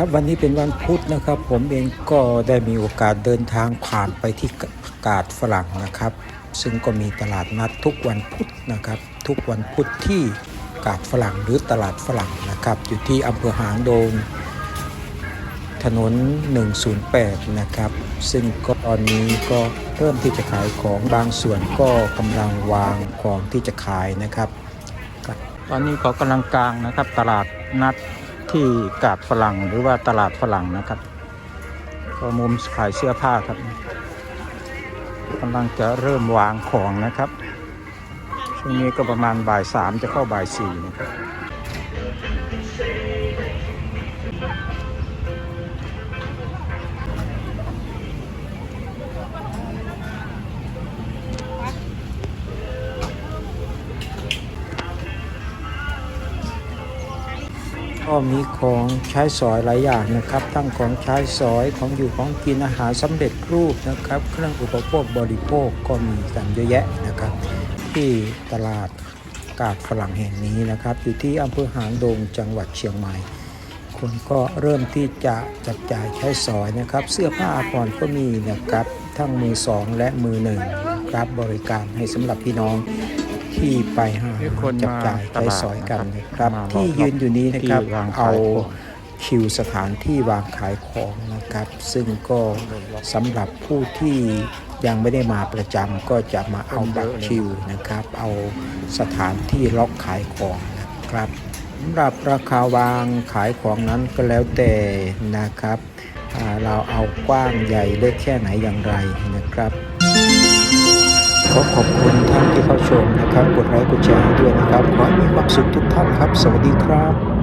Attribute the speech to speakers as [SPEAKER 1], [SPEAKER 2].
[SPEAKER 1] ครับวันนี้เป็นวันพุธนะครับ ผมเองก็ได้มีโอกาสเดินทางผ่านไปที่กาดฝรั่งนะครับ ซึ่งก็มีตลาดนัดทุกวันพุธนะครับ ทุกวันพุธที่กาดฝรั่งหรือตลาดฝรั่งนะครับ อยู่ที่อำเภอหางโดงถนน 108 นะครับ ซึ่งก็ตอนนี้ก็เริ่มที่จะขายของบางส่วนก็กำลังวางของที่จะขายนะครับ ตอนนี้เขากำลังกลางนะครับตลาดนัด ที่กาดฝรั่งหรือว่าตลาดฝรั่งนะครับ ก็มุมขายเสื้อผ้าครับกำลังจะเริ่มวางของนะครับ ช่วงนี้ก็ประมาณบ่ายสามจะเข้าบ่ายสี่นะครับ ก็มีของใช้สอยหลายอย่างนะครับ ทั้งของใช้สอยของอยู่ของกินอาหารสำเร็จรูปนะครับ เครื่องอุปโภคบริโภคก็มีกันเยอะแยะนะครับ ที่ตลาดกาดฝรั่งแห่งนี้นะครับ อยู่ที่อำเภอหางดงจังหวัดเชียงใหม่คนก็เริ่มที่จะจับจ่ายใช้สอยนะครับ เสื้อผ้าอาภรณ์ก็มีนะครับ ทั้งมือสองและมือหนึ่งรับบริการให้สำหรับพี่น้อง ที่ไปหา
[SPEAKER 2] มีคน
[SPEAKER 1] จับจ่าย
[SPEAKER 2] มาต
[SPEAKER 1] ใช้
[SPEAKER 2] ลาด
[SPEAKER 1] สอยกันนะครับ
[SPEAKER 2] มา
[SPEAKER 1] ที่ยืนอยู่นี้นะครับ
[SPEAKER 2] ที่วางขาย
[SPEAKER 1] เอา
[SPEAKER 2] ของ
[SPEAKER 1] คิวสถานที่วางขายของนะครับ ซึ่งก็สำหรับผู้ที่ยังไม่ได้มาประจำก็จะมาเอาบัตรคิวนะครับ เอาสถานที่ล็อกขายของนะครับสำหรับราคาวางขายของนั้นก็แล้วแต่นะครับอ่าเราเอากว้างใหญ่เล็กแค่ไหนอย่างไรนะครับข อขอบคุณท่านที่เข้าชมนะครับ กดไลค์กดแชร์ให้ด้วยนะครับ ขอให้มีความสุขทุกท่านครับ สวัสดีครับ